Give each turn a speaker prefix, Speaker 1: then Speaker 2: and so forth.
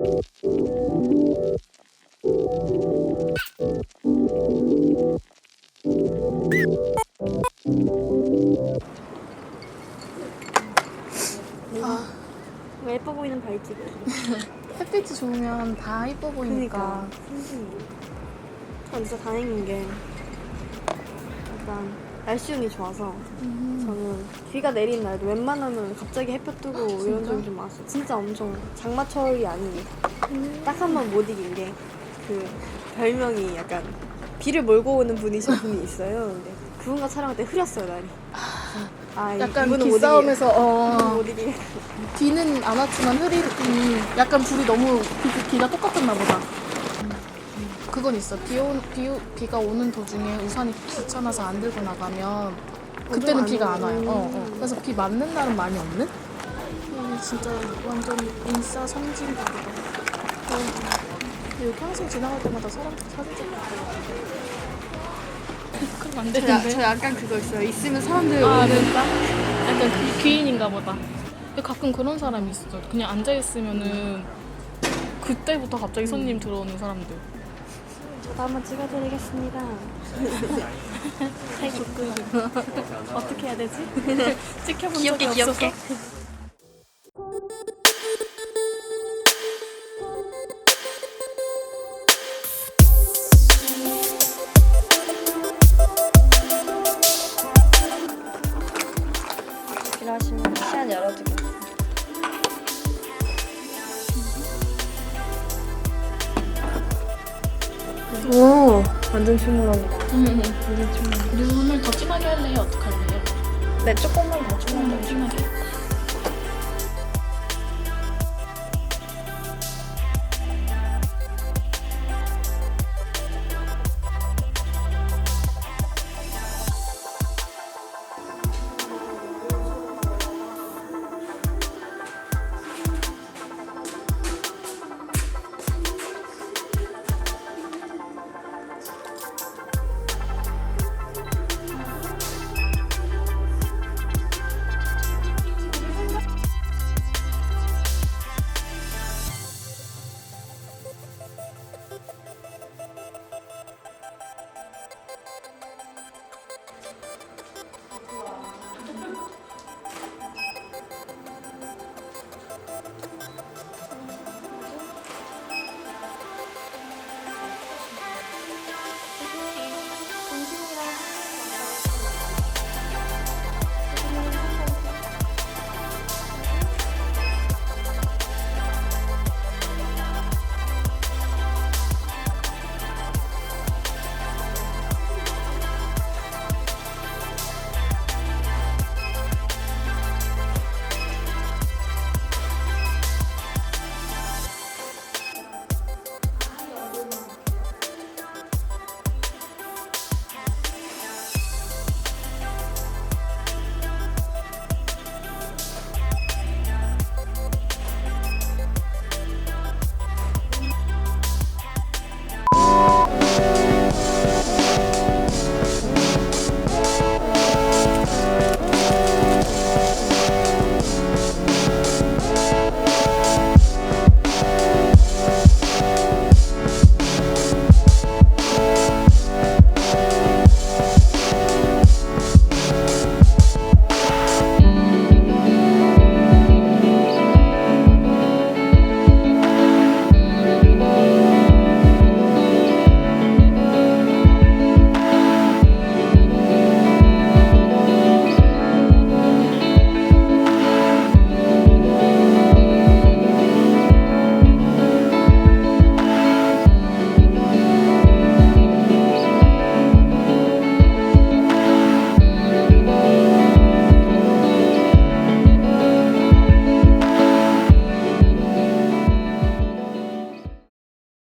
Speaker 1: 왜 예뻐 보이는 발찌
Speaker 2: 햇빛이 좋으면 다 이뻐 보이니까.
Speaker 1: 전 진짜 다행인 게 약간 날씨 운이 좋아서
Speaker 2: 음.
Speaker 1: 저는 비가 내리는 날도 웬만하면 갑자기 햇볕 뜨고 이런
Speaker 2: 진짜?
Speaker 1: 적이 좀 많았어요. 진짜 엄청 장마철이 아닙니다. 딱한 번 못 이긴 게 그 별명이 약간 비를 몰고 오는 분이신 분이 있어요. 근데 그분과 촬영할 때 흐렸어요 날이. 아, 이-
Speaker 2: 약간
Speaker 1: 이분은 못
Speaker 2: 기싸움에서
Speaker 1: 이기겠다.
Speaker 2: 어,
Speaker 1: 이분은 못 이기겠다.
Speaker 2: 비는 안 왔지만 흐린 음, 약간 불이 너무 비, 비가 똑같았나 보다. 그건 있어. 비, 오, 비, 오- 비가 오는 도중에 우산이 귀찮아서 안 들고 나가면 그때는
Speaker 1: 안
Speaker 2: 비가 안 와요.
Speaker 1: 오고.
Speaker 2: 어, 어. 그래서 비 맞는 날은 많이 없는? 여기 진짜 완전 인싸 성지인가 보다. 어. 여기 평생 지나갈 때마다 사람들 사진 찍고 그럼 안
Speaker 1: 저,
Speaker 2: 되는데.
Speaker 1: 저 약간 그거 있어요. 있으면 사람들
Speaker 2: 아,
Speaker 1: 오는
Speaker 2: 진짜? 약간 귀, 귀인인가 보다. 근데 가끔 그런 사람이 있어. 그냥 앉아있으면은 그때부터 갑자기 손님 들어오는 사람들.
Speaker 1: 저도 한번 찍어드리겠습니다.
Speaker 2: 어떻게 해야 되지? 찍혀본
Speaker 1: 귀엽게,
Speaker 2: 없어서.
Speaker 1: 귀엽게. 오, 완전 충분합니다.
Speaker 2: 눈을 더 진하게 할래요? 어떡할래요?
Speaker 1: 네, 조금만 더
Speaker 2: 조금 더 진하게?